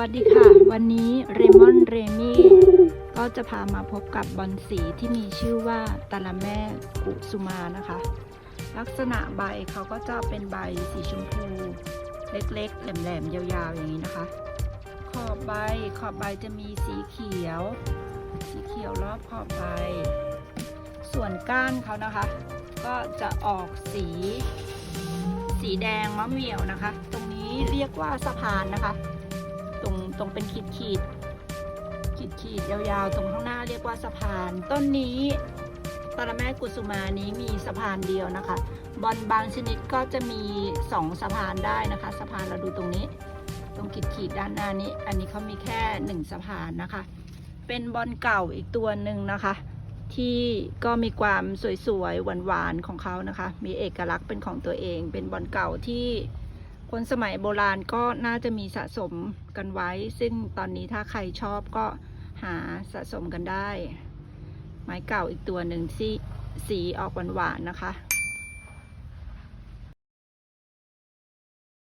วัสดีค่ะ วันนี้เรมอนเรมี่ก็จะพามาพบกับบอลสีที่มีชื่อว่าตาละแม่กุสุมานะคะ ลักษณะใบเขาก็จะเป็นใบสีชมพู เล็กๆ แหลมๆ ยาวๆ อย่างนี้นะคะ ขอบใบขอบใบจะมีสีเขียว สีเขียวรอบขอบใบ ส่วนก้านเขานะคะ ก็จะออกสี สีแดงมะเหมี่ยวนะคะ ตรงนี้เรียกว่าสะพานนะคะ ตรงตรงเป็นขีดขีดขีดขีดยาวๆ ตรงข้างหน้าเรียกว่าสะพาน ต้นนี้ตระแม่กุสุมานี้มีสะพานเดียวนะคะ บอลบางชนิดก็จะมีสองสะพานได้นะคะ สะพานเราดูตรงนี้ ตรงขีดขีดด้านหน้านี้ อันนี้เขามีแค่หนึ่งสะพานนะคะ เป็นบอลเก่าอีกตัวหนึ่งนะคะ ที่ก็มีความสวยๆหวานๆของเขานะคะ มีเอกลักษณ์เป็นของตัวเอง เป็นบอลเก่าที่ คนสมัยโบราณก็น่าจะมีสะสมกันไว้ ซึ่งตอนนี้ถ้าใครชอบก็หาสะสมกันได้ ไม้เก่าอีกตัวหนึ่งที่สีออกหวานๆนะคะ